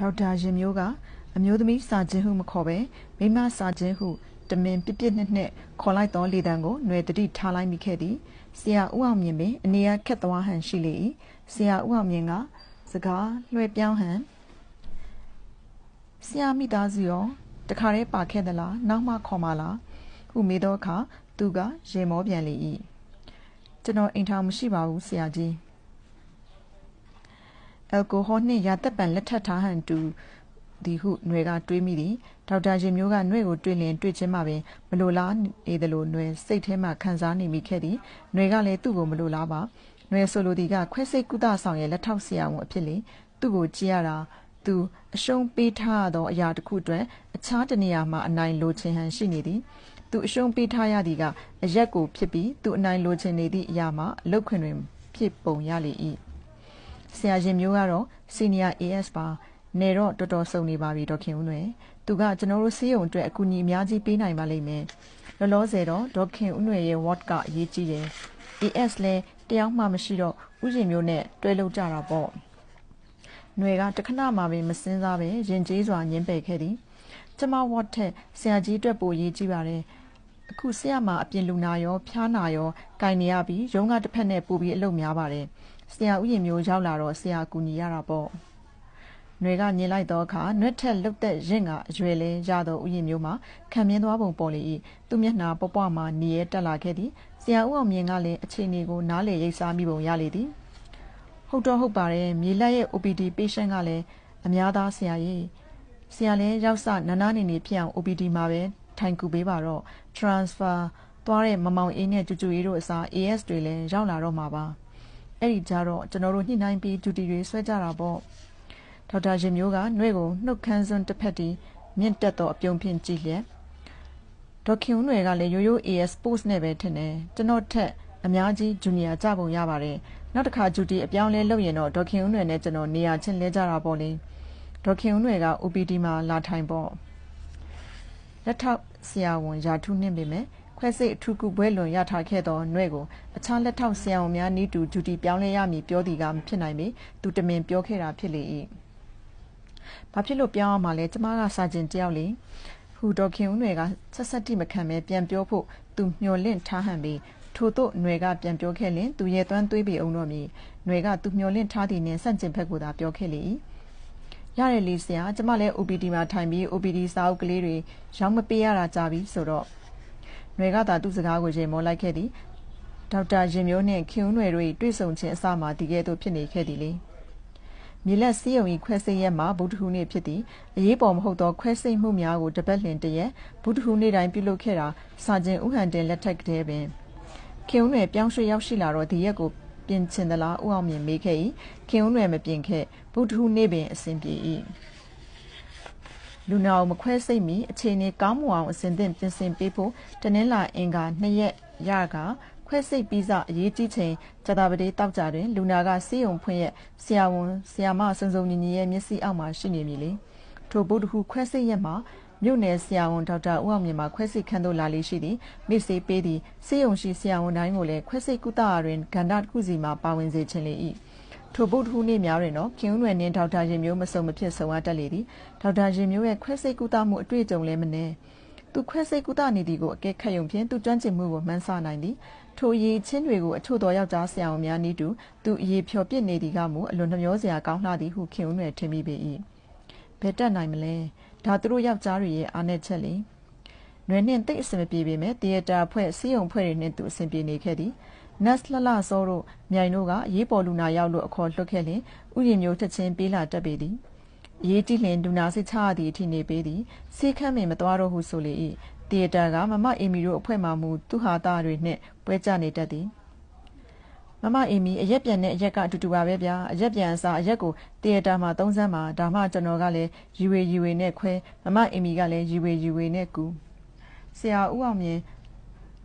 ဒေါက်တာရင်မျိုးကအမျိုးသမီးစာချင်းဟုမခေါ်ပဲမိမစာချင်းဟုတမင်ပြပြနှစ်နှစ်ခေါ်လိုက်သောလေတံကိုຫນွယ်တတိထားလိုက်မိခဲ့သည်ဆရာဦးအောင်မြင့်ပင်အနေရခက်သွားဟန်ရှိလေ၏ဆရာဦးအောင်မြင့်ကစကားလွှဲပြောင်းဟန်ဆရာမိသားစုရောတခါတည်းပါခဲ့သလားနောက်မှခေါ်မလားဟုမေးသောအခါသူကရေမောပြန်လေ၏ကျွန်တော်အိမ်ထောင်မရှိပါဘူးဆရာကြီး အယ်ကိုဟောနှင့်ရာသက်ပံလက်ထပ်ထားဟန်တူသည်ဟုຫນွေကတွေးမိသည်ဒေါက်တာရင်မျိုးကຫນွေကိုတွေးလင်တွေးချင်းမှပင်မလိုလားနေသလိုຫນွေစိတ်ထဲမှခံစားနေမိခဲ့သည်ຫນွေကလည်းသူ့ကိုမလိုလားပါຫນွေဆိုလိုသည်ကခွဲစိတ်ကုသဆောင်ရဲ့လက်ထောက်ဆရာဝန်အဖြစ်လေသူ့ကိုကြည့်ရတာသူအရှုံးပေးထားသောအရာတစ်ခုအတွက်အခြားတနေရာမှာအနိုင်လိုချင်ဟန်ရှိနေသည်သူအရှုံးပေးထားရသည်ကအရက်ကိုဖြစ်ပြီးသူအနိုင်လိုချင်နေသည့်အရာမှာအလုတ်ခွင်တွင်ဖြစ်ပုံရလေ၏ ဆရာရင်မျိုးကတော့ Senior AS ပါနေတော့တော်တော်စုံနေပါပြီဒေါခင်ဦးနွယ်သူကကျွန်တော်တို့ဆေးရုံအတွက်အကူအညီအများကြီးပေးနိုင်ပါလိမ့်မယ်လောလောဆယ်တော့ဒေါခင်ဦးနွယ်ရဲ့ ward ကအရေးကြီးတယ် AS လဲတယောက်မှမရှိတော့ဥယျာဉ်မျိုးနဲ့တွဲလုပ်ကြတာပေါ့ຫນွေကတခဏမှပဲမစင်းစားပဲရင်ကျေးစွာညင်းပယ်ခဲ့သည်ကျမ ward ထက်ဆရာကြီးအတွက်ပိုရေးကြည့်ပါတယ်အခုဆရာမအပြင်လူနာရောဖျားနာရောကင်နေရပြီးရုံးကတစ်ဖက်နဲ့ပို့ပြီးအလုပ်များပါတယ် ဆရာဥယျာဉ်မျိုးရောက်လာတော့ဆရာကူညီရတာပေါ့။ຫນွေကမြင်လိုက်သောအခါနှွက်ထက်လုတ်သက်ရင့်ကအရွယ်လဲရသောဥယျာဉ်မျိုးမှာခံမြင်သွားပုံပေါ်လေ၏သူမျက်နှာပွပွမှနေရဲတက်လာခဲ့သည်ဆရာဦးအောင်မြင်ကလည်းအခြေအနေကိုနားလေရိပ်စားမိပုံရလေသည်ဟုတ်တော့ဟုတ်ပါတယ်မြေလက်ရဲ့ OPD patient ကလည်းအများသားဆရာကြီးဆရာလည်းရောက်စနာနာနေနေဖြစ်အောင် OPD မှာပဲထိုင်ကူပေးပါတော့ transfer သွားတဲ့မမောင်အေးနဲ့ကျူကျူအေးတို့အစား AS တွေလည်းရောက်လာတော့မှာပါ အဲ့ဒီကြတော့ကျွန်တော်တို့ညှိနှိုင်းပြီးဒူတီတွေဆွဲကြတာပေါ့ဒေါက်တာရင်မျိုးကနှွဲ့ကိုနှုတ်ခမ်းစွန်းတစ်ဖက်တီမြင့်တက်သောအပြုံးဖြင့်ကြည့်လျက်ဒေါက်ခင်ဦးနွယ်ကလည်းရိုးရိုး AS post နဲ့ပဲထင်တယ်ကျွန်တော်ထက်အများကြီးဂျူနီယာကြပုံရပါတယ်နောက်တစ်ခါဂျူတီအပြောင်းလဲလုပ်ရင်တော့ဒေါက်ခင်ဦးနွယ်နဲ့ကျွန်တော်နေရာချင်းလဲကြတာပေါ့လေဒေါက်ခင်ဦးနွယ်က OPD မှာလာထိုင်ပေါ့လက်ထောက်ဆရာဝန်ယာထုနှင့်ပေမဲ့ ခွဲစိတ်အထူးကုပွဲလွန်ရထားခဲ့သောနှဲ့ကိုအခြားလက်ထောက်ဆရာဝန်များနီးတူဂျူတီပြောင်းလဲရမည်ပြောသည်ကမဖြစ်နိုင်ပေသူတမင်ပြောခဲ့တာဖြစ်လေ၏ဘာဖြစ်လို့ပြောင်းအောင်မလဲကျမကစာကျင်တယောက်လေဟူဒေါခင်ဦးနွယ်ကဆက်ဆက်တိမခံပဲပြန်ပြောဖို့သူမျော်လင့်ထားဟန်ပြီးထို့သို့ຫນွယ်ကပြန်ပြောခဲ့လင်သူရဲ့သွမ်းသွေးပေအောင်တော့မည်ຫນွယ်ကသူမျော်လင့်ထားသည်နှင့်ဆန့်ကျင်ဘက်ကိုသာပြောခဲ့လေ၏ရတယ်လေဆရာကျမလည်း OPD မှာထိုင်ပြီး OPD စာအုပ်ကလေးတွေရောင်းမပေးရတာကြာပြီဆိုတော့ နွယ်ကသာသူ့စကားကိုရေမောလိုက်ခဲ့သည်ဒေါက်တာရင်မျိုးနှင့်ခင်ဦးနွယ်တို့၏တွေ့ဆုံခြင်းအစမှဒီကဲ့သို့ဖြစ်နေခဲ့သည်လေမြေလက်စီးရုံ၏ခွဲစိတ်ရက်မှာဗုဒ္ဓဟူးနေ့ဖြစ်သည်အရေးပေါ်မဟုတ်သောခွဲစိတ်မှုများကိုတပတ်လင်တရက်ဗုဒ္ဓဟူးနေ့တိုင်းပြုလုပ်ခဲ့တာစာကျင်ဥဟန်တင်လက်ထက်ကတည်းပင်ခင်ဦးနွယ်ပြောင်းရွှေ့ရောက်ရှိလာတော့ဒီရက်ကိုပြင်ချင်သလားဥအောင်မြင်မေးခဲ့၏ခင်ဦးနွယ်မပြင်ခဲ့ဗုဒ္ဓဟူးနေ့ပင်အစဉ်ပြေ၏ လူနာကိုမခွဲစိတ်မီအခြေအနေကောင်းမွန်အောင်အစဉ်သင့်ပြင်ဆင်ပေးဖို့တနင်္လာအင်္ဂါနှစ်ရက်ရကခွဲစိတ်ပြီးစအရေးကြီးချိန်ဇတာပတိတောက်ကြတွင် လူနာကစီးုံဖွင့်ရဲ့ဆရာဝန်ဆရာမစုံစုံညီညီရဲ့မျက်စိအောက်မှာရှိနေမည်လေထိုဗုဒ္ဓဟူခွဲစိတ်ရက်မှာမြို့နယ်ဆရာဝန်ဒေါက်တာဦးအောင်မြင့်မှခွဲစိတ်ခန်းသို့လာလေးရှိသည်မိစေးပေးသည်စေယုံရှိဆရာဝန်တိုင်းကိုလည်းခွဲစိတ်ကုသရာတွင်ကန္တာတစ်ခုစီမှပါဝင်စေခြင်းလေ၏ ထိုဗုဒ္ဓဟူးနေ့များတွင်တော့ခင်ဦးနွယ်နှင့်ဒေါက်တာရင်မျိုးမစုံမဖြစ်ဆုံအပ်တက်လေသည်ဒေါက်တာရင်မျိုးရဲ့ခွဲစိတ်ကုသမှုအတွေ့အကြုံလည်းမနှဲသူခွဲစိတ်ကုသနေသည်ကိုအကဲခတ်ယုံဖြင့်သူကျွမ်းကျင်မှုကိုမှန်းဆနိုင်သည်ထိုရည်ချင်းတွေကိုအချို့သောယောက်ျားဆရာဝန်များနည်းတူသူအရေးဖြော်ပြစ်နေသည်ကမူအလွန်နှမျောစရာကောင်းလှသည်ဟုခင်ဦးနွယ်ထင်မိပေ၏ဘယ်တက်နိုင်မလဲဒါသူတို့ယောက်ျားတွေရဲ့အားနည်းချက်လေနွယ်နှင့်တိတ်အဆင်မပြေပေမဲ့တရတာဖွဲ့စီယုံဖွဲ့တွေနှင့်သူအဆင်ပြေနေခဲ့သည် နတ်လှလှစောတို့မြိုင်တို့ကရေးပေါ်လူနာရောက်လို့အခေါ်လွှတ်ခဲ့လင်ဥယျာဉ်မျိုးချက်ချင်းပေးလာတတ်ပေသည်ရေးကြည့်လင်လူနာစိတ်ချရသည့်အထိနေပေးသည်စေခမ်းမင်မသွားတော့ဟုဆိုလေ၏တီယတာကမမအီမီတို့အဖွဲ့မှမူသူဟာသားတွေနှင့်ပွဲကြနေတတ်သည်မမအီမီအရက်ပြန်တဲ့အရက်ကအတူတူပါပဲဗျာအရက်ပြန်အစားအရက်ကိုတီယတာမှာသုံးစမ်းမှာဒါမှကျွန်တော်ကလည်းရီဝေရီဝေနဲ့ခွဲမမအီမီကလည်းရီဝေရီဝေနဲ့ကူဆရာဦးအောင်မြင်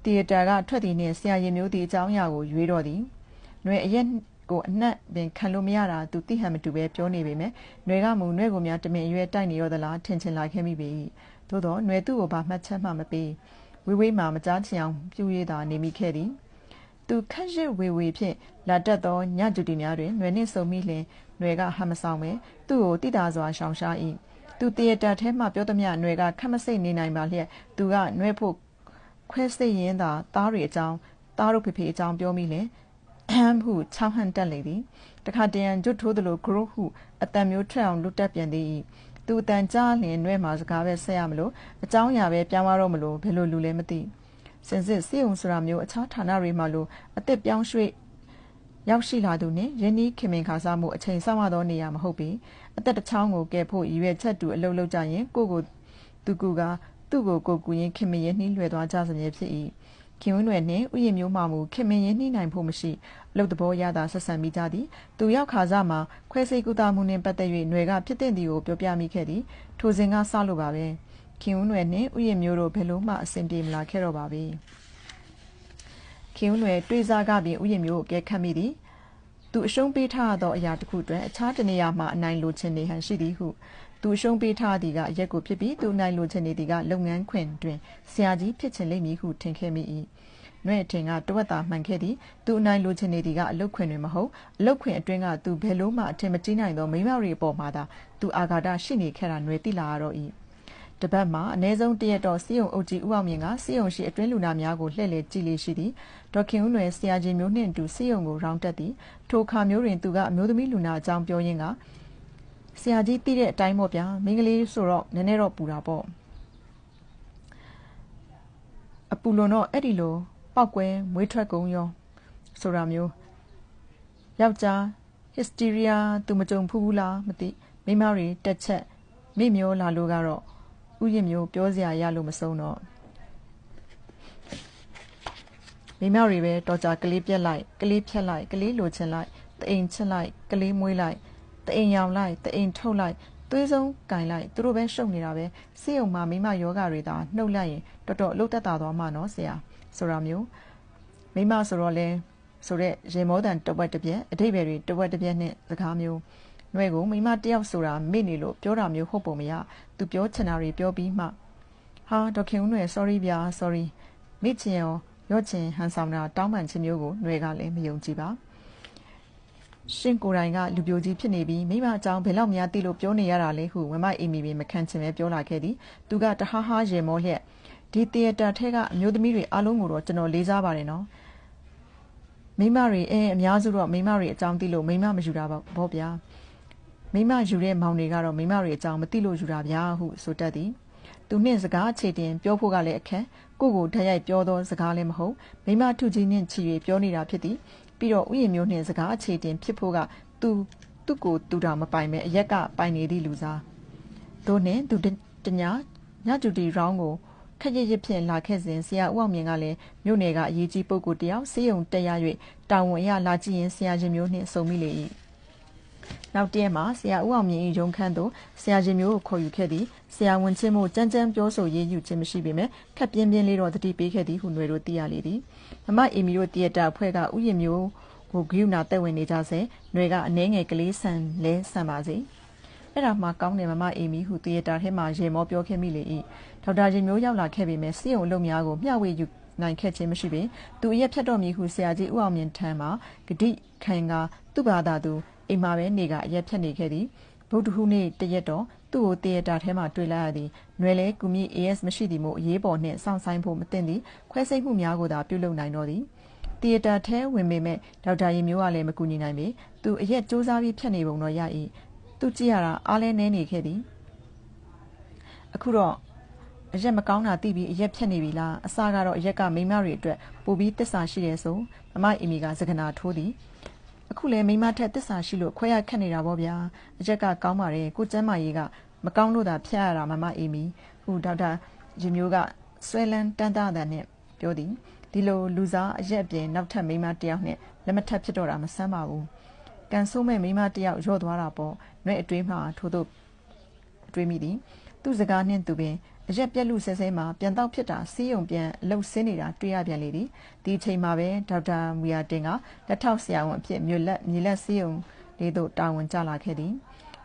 တီယတာကထွက်သည်နှင့်ဆရာရင်မျိုးသည်အကြောင်းအရာကိုရွေးတော့သည်။နွယ်အရက်ကိုအနှက်ပင်ခံလို့မရတာသူသိဟန်မတူပဲပြောနေပေမဲ့နွယ်ကမူနွယ်ကိုများတမင်အရွယ်တိုက်နေရောသလားထင်ချင်လာခဲ့မိပေ။သို့တော့နွယ်သူ့ကိုဘာမှတ်ချက်မှမပေးဝေးဝေးမှမကြားချင်အောင်ပြူရည်သာနေမိခဲ့သည်။သူခန့်ရစ်ဝေဝေဖြင့်လာတက်သောညကျူတီများတွင်နွယ်နှင့်ဆုံမိလျှင်နွယ်ကဟမဆောင်ပဲသူ့ကိုတိတာစွာရှောင်ရှား၏။သူတရတာထဲမှပြောသည်မနွယ်ကခက်မစိတ်နေနိုင်ပါလျက်သူကနွယ်ဖို့ ခွဲစိတ်ရင်းသာသားတွေအကြောင်းသားတို့ဖေဖေအကြောင်းပြောမိလေအဟမ်ဟုချောင်းဟန်တက်လေသည်တခါတရံကျွတ်ထိုးသလိုဂရုဟုအတန်မျိုးထွက်အောင်လွတ်တက်ပြန်သည်သူအတန်ကြားလျင်နှဲ့မှာစကားပဲဆက်ရမလို့အကြောင်းအရာပဲပြောင်းသွားတော့မလို့ဘယ်လိုလူလဲမသိစင်စစ်စေုံဆိုတာမျိုးအခြားဌာနတွေမှာလို့အသက်ပြောင်းရွှေ့ရောက်ရှိလာသူနှင့်ယင်းဤခင်မင်ခါစားမှုအချိန်ဆောင်ရသောနေရာမဟုတ်ပေအသက်တစ်ချောင်းကိုကယ်ဖို့ရည်ရွယ်ချက်တူအလုပ်လုပ်ကြရင်ကိုကိုသူကူက သူ့ကိုကိုကူရင်ခင်မင်ရင်နှီးလွယ်သွားကြစမြဲဖြစ်၏ခင်ဝင်းွယ်နှင့်ဥယျာဉ်မျိုးမှမူခင်မင်ရင်နှီးနိုင်ဖို့မရှိအလုပ်သဘောရတာဆက်ဆံမိကြသည်သူရောက်ခါစားမှာခွဲစိတ်ကူတာမှုနှင့်ပတ်သက်၍ຫນွယ်ကဖြစ်တဲ့သည်ကိုပြောပြမိခဲ့သည်ထိုစဉ်ကစလို့ပါပဲခင်ဝင်းွယ်နှင့်ဥယျာဉ်မျိုးတို့ဘယ်လို့မှအဆင်ပြေမလာခဲ့တော့ပါပြီခင်ဦးလွယ်တွေးစားကပြင်ဥယျာဉ်မျိုးကိုကဲခတ်မိသည်သူအရှုံးပေးထားသောအရာတစ်ခုတွင်အခြားတနေရာမှအနိုင်လိုချင်နေဟန်ရှိသည်ဟု သူအရှုံးပေးထားသည်ကအရက်ကိုဖြစ်ပြီးသူအနိုင်လိုချင်နေသည်ကလုပ်ငန်းခွင်တွင်ဆရာကြီးဖြစ်ချင်လိမ့်မည်ဟုထင်ခဲ့မိ၏နှဲ့ထင်ကတဝက်သာမှန်ခဲ့သည်သူအနိုင်လိုချင်နေသည်ကအလုတ်ခွင်တွင်မဟုတ်အလုတ်ခွင်အတွင်းကသူဘယ်လိုမှအထင်မကြီးနိုင်သောမိမတွေအပေါ်မှာသာသူအာဃာတရှိနေခဲ့တာຫນွေတိလာရတော့၏တပတ်မှာအ ਨੇ ဆုံးတရက်တော့စီယုံအုပ်ကြီးဦးအောင်မြင့်ကစီယုံရှိအတွင်းလူနာများကိုလှည့်လည်ကြည့်လေရှိသည်ဒေါခင်ဦးလွယ်ဆရာကြီးမျိုးနှင့်အတူစီယုံကိုရောင်းတက်သည်ထိုခါမျိုးတွင်သူကအမျိုးသမီးလူနာအကြောင်းပြောရင်းက ဆရာကြီးသိတဲ့အတိုင်းပေါ့ဗျာမိန်းကလေးဆိုတော့နည်းနည်းတော့ပူတာပေါ့အပူလွန်တော့အဲ့ဒီလိုပောက်ကွဲမွေးထွက်ကုန်ရောဆိုတာမျိုးယောက်ျား hysteria သူမကြုံဖူးဘူးလားမသိမိမတွေတက်ချက်မိမျောလာလို့ကတော့ဥယျာဉ်မျိုးပြောစရာရလို့မဆုံးတော့မိမတွေပဲတော်ကြကလေးပြက်လိုက်ကလေးဖြက်လိုက်ကလေးလိုချင်လိုက်တအိမ်ချစ်လိုက်ကလေးမွေးလိုက် တအိမ်ရောင်လိုက်တအိမ်ထုတ်လိုက်သွေးဆုံးကင်လိုက်သူတို့ပဲရှုပ်နေတာပဲစေယုံမှာမိမယောဂတွေသာနှုတ်လိုက်ရင်တော်တော်အလုတ်တက်တာသွားမှနော်ဆရာဆိုတာမျိုးမိမဆိုတော့လဲဆိုတော့ရေမောတန်တဝက်တစ်ပြက်အတိတ်ပဲတွေတဝက်တစ်ပြက်နဲ့စကားမျိုးနှွဲကိုမိမတယောက်ဆိုတာမေ့နေလို့ပြောတာမျိုးဟုတ်ပုံမရသူပြောချင်တာတွေပြောပြီးမှဟာဒေါခင်ဦးနှွဲ sorry ဗျာ sorry မိချင်ရောရော့ချင်ဟန်ဆောင်တာတောင်းပန်ခြင်းမျိုးကိုနှွဲကလည်းမယုံကြည်ပါ ရှင်ကိုယ်တိုင်ကလူပြိုကြီးဖြစ်နေပြီးမိမအကြောင်းဘယ်လောက်များသိလို့ပြောနေရတာလဲဟုမမအေမီပင်မခံချင်ပဲပြောလာခဲ့သည်သူကတဟားဟားရေမောလျက်ဒီတရတာထဲကအမျိုးသမီးတွေအားလုံးကိုတော့ကျွန်တော်လေးစားပါတယ်နော်မိမတွေအဲအများစုတော့မိမတွေအကြောင်းသိလို့မိမမယူတာပေါ့ဗျာမိမယူတဲ့မောင်တွေကတော့မိမတွေအကြောင်းမသိလို့ယူတာဗျာဟုဆိုတတ်သည်သူနှင့်စကားအခြေတင်ပြောဖို့ကလည်းအခက်ကိုကိုဓာတ်ရိုက်ပြောသောစကားလည်းမဟုတ်မိမထုကြီးနှင့်ချီ၍ပြောနေတာဖြစ်သည် ပြီးတော့ဥယျာဉ်မျိုးနှင့်စကားအခြေတင်ဖြစ်ဖို့ကသူသူ့ကိုသူတာမပိုင်ပဲအရက်ကပိုင်နေသည့်လူစားတို့နှင့်သူတညာညကျူတီရောင်းကိုခက်ရရဖြင့်လာခဲ့စဉ်ဆရာဦးအောင်မြင့်ကလည်းမြို့နယ်ကအရေးကြီးပုဂ္ဂိုလ်တယောက်စေယုံတက်ရ၍တာဝန်အရလာကြည့်ရင်ဆရာချင်းမျိုးနှင့်စုံမိလေ၏ နောက်တရက်မှာဆရာဦးအောင်မြင့်၏ရုံခန်းသို့ဆရာချင်းမျိုးကိုခေါ်ယူခဲ့သည်ဆရာဝန်ချင်းမို့ကြမ်းကြမ်းပြောဆိုရေးယူခြင်းမရှိပေမဲ့ခက်ပြင်းပြင်းလေးတော့တတိပေးခဲ့သည်ဟုຫນွေတို့သိရလေသည်မမအီမီတို့တရက်တာအဖွဲ့ကဥယျာဉ်မျိုးကိုဂိယူနာတက်ဝင်နေကြစေຫນွေကအနှဲငယ်ကလေးဆန်လဲဆန်ပါစေအဲ့ဒါမှကောင်းတယ်မမအေမီဟုတရတာထဲမှာရေမောပြောခဲ့မိလေ၏ဒေါက်တာဂျင်မျိုးရောက်လာခဲ့ပေမဲ့စီယုံအလုပ်များကိုမျှဝေယူနိုင်ခဲ့ခြင်းမရှိပေသူအရက်ဖြတ်တော်မူဟုဆရာကြီးဦးအောင်မြင့်ထံမှဂတိခံကသူ့ဘာသာသူ အိမ်မှာပဲနေကအရက်ဖြတ်နေခဲ့သည်ဗုဒ္ဓဟူးနေ့တရက်တော့သူ့ကိုတရတာထဲမှာတွေ့လိုက်ရသည်။နွယ်လဲကူမီ AS မရှိသည်မို့အရေးပေါ်နှင့်စောင့်ဆိုင်ဖို့မသင့်သည်ခွဲစိတ်မှုများကိုသာပြုလုပ်နိုင်တော့သည်။တရတာထဲဝင်ပေမဲ့ဒေါက်တာရင်မျိုးကလည်းမကူညီနိုင်ပေ။သူအရက်စူးစမ်းပြီးဖြတ်နေပုံတော့ရ၏။သူကြည့်ရတာအားလဲနေနေခဲ့သည်။အခုတော့အရက်မကောင်းတာသိပြီးအရက်ဖြတ်နေပြီလားအစကတော့အရက်ကမိမတွေအတွက်ပိုပြီးတစ္ဆာရှိတယ်ဆိုမမအီမီကစကနာထိုးသည် အခုလဲမိမထက်တစ္ဆာရှိလို့ခွဲရခက်နေတာပေါ့ဗျာအရက်ကကောင်းပါတယ်ကိုကျမ်းမာရေးကမကောင်းလို့သာဖျက်ရတာမမအီမီဟူဒေါက်တာဂျီမျိုးကဆွဲလန်းတန်းတာတဲ့နဲ့ပြောသည်ဒီလိုလူစားအရက်အပြင်နောက်ထပ်မိမတယောက်နဲ့လက်မထပ်ဖြစ်တော့တာမဆန်းပါဘူးကန်ဆိုးမဲ့မိမတယောက်ရော့သွားတာပေါ့နှဲ့အတွေးမှထို့သို့တွေးမိသည်သူ့စကားနှင့်သူပင် အရက်ပြက်လူဆဲဆဲမှာပြန်တော့ဖြစ်တာစီးယုံပြန်အလုတ်ဆင်းနေတာတွေ့ရပြန်လေသည်ဒီအချိန်မှာပဲဒေါက်တာမူယာတင်ကလက်ထောက်ဆရာဝန်အဖြစ်မြို့လက်မြေလက်စီးယုံလေးတို့တာဝန်ကျလာခဲ့သည်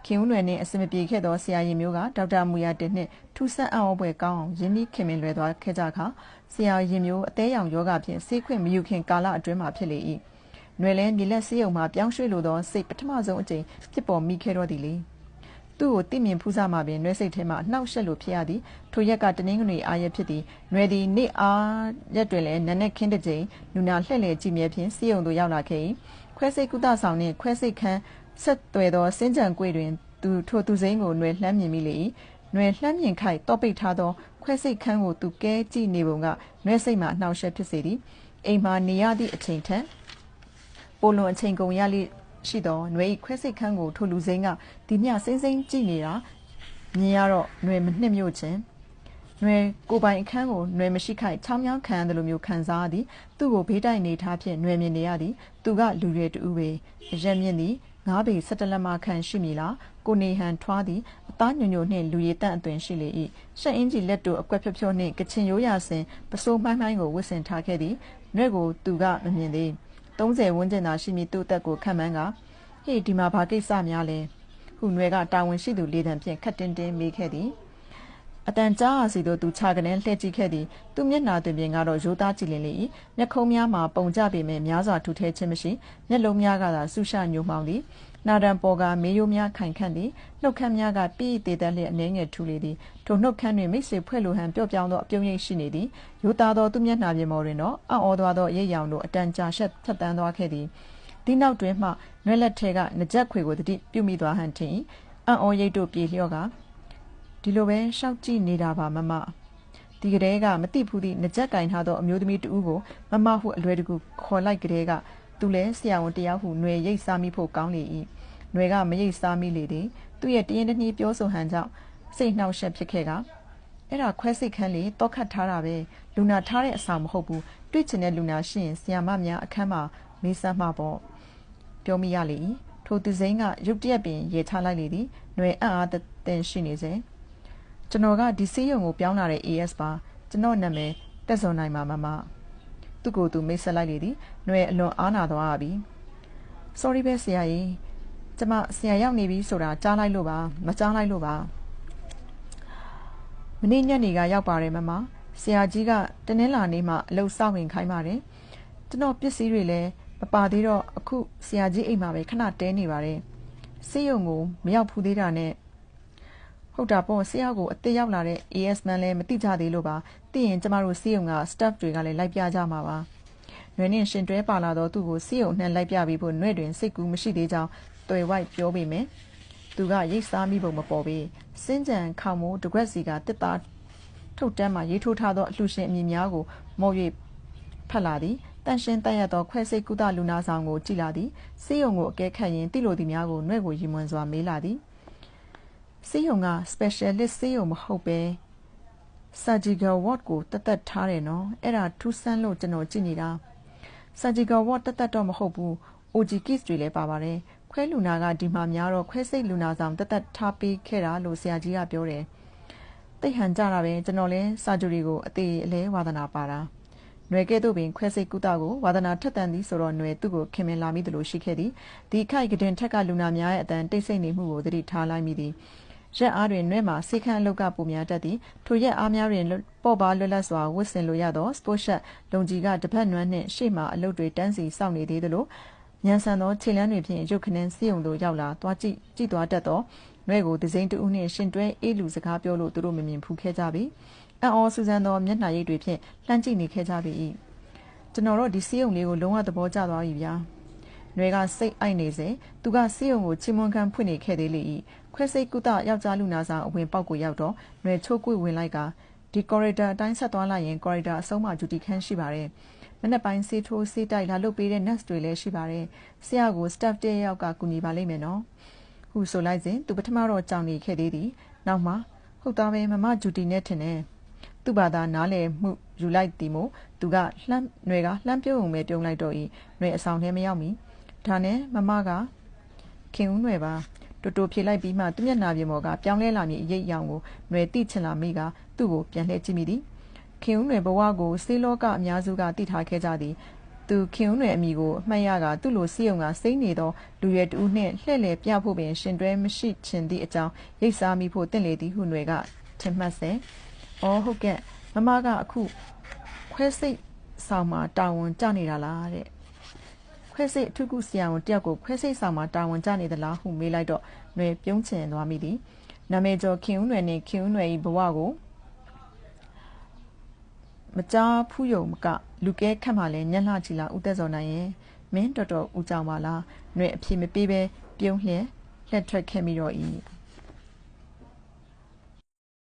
ခင်ဦးလွယ်နှင့်အစမပြေခဲ့သောဆရာရင်မျိုးကဒေါက်တာမူယာတင်နှင့်ထူးဆန်းအံ့ဩဖွယ်ကောင်းအောင်ယင်းဤခင်မင်လွယ်သွားခဲ့ကြခါဆရာရင်မျိုးအသေးရောင်ယောဂဖြင့်ဆေးခွင့်မယူခင်ကာလအတွင်းမှာဖြစ်လေ၏နွယ်လဲမြေလက်ဆေးရုံမှာပြောင်းရွှေ့လိုသောစိတ်ပထမဆုံးအကြိမ်ဖြစ်ပေါ်မိခဲ့တော့သည်လေ သူ့ကိုတိမြင်ဖူးစားမှပင်နွယ်စိတ်ထဲမှနှောက်ရှက်လိုဖြစ်ရသည်ထိုရက်ကတနင်္ဂနွေအားရက်ဖြစ်သည်နွယ်သည်နေ့အားရက်တွင်လည်းနက်နက်ခင်းတစ်ကြိမ်လူနာလှည့်လည်ကြည့်မြဲဖြင့်ဆေးရုံသို့ရောက်လာခဲ့၏ခွဲစိတ်ကုသဆောင်နှင့်ခွဲစိတ်ခန်းဆက်သွယ်သောစင်ကြံကွေတွင်သူထိုသူစိမ်းကိုနွယ်လှမ်းမြင်မိလေ၏နွယ်လှမ်းမြင်ခိုက်တော့ပိတ်ထားသောခွဲစိတ်ခန်းကိုသူကဲကြည့်နေပုံကနွယ်စိတ်မှနှောက်ယှက်ဖြစ်စေသည်အိမ်မှာနေရသည့်အချိန်ထက်ပိုလွန်အချိန်ကုန်ရလိ ရှိသောနွယ်၏ခွဲစိတ်ခန်းကိုထိုလူစိမ်းကဒီမျှစိမ့်စိမ့်ကြည့်နေတာမြင်ရတော့နွယ်မနှစ်မြို့ချင်းနွယ်ကိုပိုင်အခန်းကိုနွယ်မရှိခိုက်ချောင်းမြောင်းခံရတယ်လို့မျိုးခံစားရသည်သူ့ကိုဘေးတိုင်နေထားဖြင့်နွယ်မြင်နေရသည်သူကလူရွယ်တူပဲအရက်မြင့်သည်ငါးပေ၁၇လက်မခန့်ရှိမည်လားကိုနေဟန်ထွားသည်အသားညွညွနှင့်လူရည်တန့်အသွင်ရှိလေ၏ရှက်အင်းကြီးလက်တို့အကွက်ဖြောဖြောနှင့်ကချင်ရိုးရာစင်ပစိုးမိုင်းမိုင်းကိုဝတ်ဆင်ထားခဲ့သည်နှွဲ့ကိုသူကမမြင်သေး 30ဝန်းကျင်သာရှိမည်သူ့အသက်ကိုခံမှန်းကဟေ့ဒီမှာဘာကိစ္စများလဲဟုနှွဲကတာဝန်ရှိသူလေတံဖြင့်ခတ်တင်းတင်းမေးခဲ့သည်အတန်ကြားအစီတို့သူခြာကနေလှည့်ကြည့်ခဲ့သည်သူမျက်နာတွင်ပြင်ကတော့ရိုးသားကြည်လင်လေ၏မျက်ခုံးများမှာပုံကြပေမဲ့များစွာထူထဲခြင်းမရှိမျက်လုံးများကသာဆူရှညိုမှောင်သည် နာဒံပေါ်ကမေးရိုးများခိုင်ခန့်သည်နှုတ်ခမ်းများကပြည့်သေးသက်လျက်အနှဲငယ်ထူလေသည်ထိုနှုတ်ခမ်းတွင်မိတ်ဆွေဖွဲ့လိုဟန်ပျော့ပြောင်းသောအပြုံးရိပ်ရှိနေသည်ရိုးသားသောသူမျက်နှာပြင်ပေါ်တွင်တော့အံ့ဩသွားသောရိပ်ရောင်တို့အတန်ကြာရှက်ထက်တန်းသွားခဲ့သည်ဒီနောက်တွင်မှနွဲလက်ထဲကနကြက်ခွေကိုတတိပြုမိသွားဟန်ထင်အံ့ဩရိပ်တို့ပြေလျော့ကဒီလိုပဲရှောက်ကြည့်နေတာပါမမဒီကလေးကမတိဖူးသည့်နကြက်ကင်ထားသောအမျိုးသမီးတဦးကိုမမဟုအလွယ်တကူခေါ်လိုက်ကလေးက သူလည်းဆရာဝန်တယောက်ဟုຫນွေရိတ်စားမိဖို့ကောင်းလေ၏ຫນွေကမရိတ်စားမိလေသည်သူ့ရဲ့တရင်တနည်းပြောဆိုဟန်ကြောင့်စိတ်နှောက်ယှက်ဖြစ်ခဲ့ကအဲ့ဒါခွဲစိတ်ခန်းလေးတောခတ်ထားတာပဲလူနာထားတဲ့အဆောင်မဟုတ်ဘူးတွေ့ချင်တဲ့လူနာရှိရင်ဆီယာမများအခန်းမှာမေးစမ်းမှာပေါ့ပြောမိရလေ၏ထိုသူစိမ်းကရုတ်တရက်ပင်ရေချလိုက်လေသည်ຫນွေအံ့အားတင်ရှိနေစေကျွန်တော်ကဒီစေးရုံကိုပြောင်းလာတဲ့ AS ပါကျွန်တော်နာမည်တက်စုံနိုင်ပါမမ သူ့ကိုယ်သူမိတ်ဆက်လိုက်လေသည်ຫນွေအလွန်အားနာသွားပြီ sorry ပဲဆရာကြီးကျမဆရာရောက်နေပြီဆိုတာကြားလိုက်လို့ပါမကြားလိုက်လို့ပါမနေ့ညနေကရောက်ပါတယ်မမဆရာကြီးကတနင်္လာနေ့မှအလုပ်စောင့်ဝင်ခိုင်းပါတယ်ကျွန်တော်ပစ္စည်းတွေလည်းမပါသေးတော့အခုဆရာကြီးအိမ်မှာပဲခဏတဲနေပါတယ်စေးရုံကိုမရောက်ဖူးသေးတာနဲ့ ဟုတ်တာပေါ့ဆရာကိုအစ်စ်ရောက်လာတဲ့ AS man လည်းမသိကြသေးလို့ပါသိရင်ကျမတို့စေးရုံက staff တွေကလည်းလိုက်ပြကြမှာပါ။နှွေနဲ့ရှင်တွဲပါလာတော့သူ့ကိုစေးရုံနှံလိုက်ပြပြီးဖို့နှွဲ့တွင်စိတ်ကူးမရှိသေးကြောင်းတွေ့ဝိုက်ပြောပေမယ်သူကရိတ်စားမိပုံမပေါ်ပေစင်းကြံခေါမိုးတကွက်စီကတစ်သားထုတ်တန်းမှရေးထိုးထားသောအလှရှင်အမည်များကိုမော်၍ဖတ်လာသည်တန်ရှင်းတက်ရသောခွဲစိတ်ကုသလူနာဆောင်ကိုကြည်လာသည်စေးရုံကိုအကဲခတ်ရင်တိလိုသည်များကိုနှဲ့ကိုရီမွန်စွာမေးလာသည် စေးရုံက specialist စေးရုံမဟုတ်ပဲ surgical ward ကိုတသက်ထားတယ်နော်အဲ့ဒါထူးဆန်းလို့ကျွန်တော်ကြည့်နေတာ surgical ward တသက်တော့မဟုတ်ဘူး OG case တွေလည်းပါပါတယ်ခွဲလူနာကဒီမှာများတော့ခွဲစိတ်လူနာဆောင်တသက်ထားပေးခဲ့တာလို့ဆရာကြီးကပြောတယ်တိတ်ဟန်ကြတာပဲကျွန်တော်လဲစာဂျူရီကိုအသေးအလဲဝါသနာပါတာနွယ်ကဲ့သို့ပင်ခွဲစိတ်ကုသကိုဝါသနာထက်သန်သည်ဆိုတော့နွယ်သူ့ကိုခင်မင်လာမိသလိုရှိခဲ့သည်ဒီခိုက်ကတင်ထက်ကလူနာများရဲ့အတန်တိတ်ဆိတ်နေမှုကိုသတိထားလိုက်မိသည် ရက်အားတွင်နှဲ့မှာစေခန့်အလုတ်ကပုံများတတ်သည်ထိုရက်အားများတွင်ပေါ့ပါလွတ်လပ်စွာဝတ်ဆင်လိုရသောစပို့ရှက်လုံကြီးကတပတ်နွမ်းနှင့်ရှေ့မှအလုတ်တွေတန်းစီစောင့်နေသေးသလိုညံဆန်သောခြေလမ်းတွေဖြင့်ရုတ်ခနန်းစီယုံသို့ရောက်လာသွားကြည့်ကြည့်သွားတတ်သောနှဲ့ကိုဒစိမ့်တူးနှင့်ရှင်တွဲအေးလူစကားပြောလို့သူတို့မမြင်ဖူးခဲ့ကြပြီအံ့ဩစူးစမ်းသောမျက်နှာရိပ်တွေဖြင့်လှမ်းကြည့်နေခဲ့ကြပြီကျွန်တော်တို့ဒီစီယုံလေးကိုလုံးဝသဘောကျသွားပြီဗျာ။ နှွေကစိတ်အိုက်နေစေသူကစီယုံကိုချီမွန်ခံဖွင့်နေခဲ့သေးလေ၏ခွဲစိတ်ကုသယောက်ျားလူနာဆောင်အဝင်ပေါက်ကိုရောက်တော့နှွေချိုးကွေ့ဝင်လိုက်ကဒီကော်ရီဒါအတိုင်းဆက်သွားလိုက်ရင်ကော်ရီဒါအဆုံးမှဂျူတီခန်းရှိပါတယ်မနေ့ပိုင်းဆေးထိုးဆေးတိုက်လာလုပ်ပေးတဲ့ nurse တွေလည်းရှိပါတယ်ဆရာကို staff တယောက်ကကူညီပါလိမ့်မယ်နော်ဟူဆိုလိုက်စဉ်သူပထမတော့ကြောင်နေခဲ့သေးသည်နောက်မှဟုတ်သားပဲမမဂျူတီနဲ့ထင်တယ်သူ့ဘာသာနားလည်မှုယူလိုက်သည်မို့သူကလှမ်းຫນွေကလှမ်းပြုံးုံပဲတုံးလိုက်တော့၏ຫນွေအဆောင်ထဲမရောက်မီ ဒါနဲ့မမကခင်ဦးနယ်ပါတူတူဖြေလိုက်ပြီးမှသူ့မျက်နှာပြင်ပေါ်ကပြောင်းလဲလာမည်အရေးအယောင်ကိုနွယ်တိချင်လာမိကသူ့ကိုပြန်လှည့်ကြည့်မိသည်ခင်ဦးနယ်ဘဝကိုစေလောကအများစုကတည်ထားခဲ့ကြသည်သူခင်ဦးနယ်အမိကိုအမှတ်ရကသူ့လိုစိယုံကစိတ်နေသောလူရွယ်တူနှင့်လှည့်လည်ပြဖို့ပင်ရှင်တွဲမရှိချင်သည့်အကြောင်းရိတ်စားမိဖို့တင့်လေသည်ဟုနွယ်ကထင်မှတ်စေ။အော်ဟုတ်ကဲ့မမကအခုခွဲစိတ်ဆောင်မှာတာဝန်ကျနေတာလားတဲ့။ ခွဲ ခွဲစိတ်အထုကုဆရာဝန်တယောက်ကိုခွဲစိတ်ဆောင်မှာတာဝန်ကျနေသလားဟုမေးလိုက်တော့ຫນွေပြုံးချင်သွားမိသည်နာမည်ကျော်ခင်ဦးຫນွေနှင့်ခင်ဦးຫນွေ၏ဘဝကိုမကြားဖူးယုံကလူကဲခတ်မှလည်းညက်လှချီလာဦးသက်စောနိုင်ရဲ့မင်းတော်တော်ဦးကြောင်ပါလားຫນွေအဖြေမပေးဘဲပြုံးလျက်လှက်ထွက်ခဲ့မိတော့၏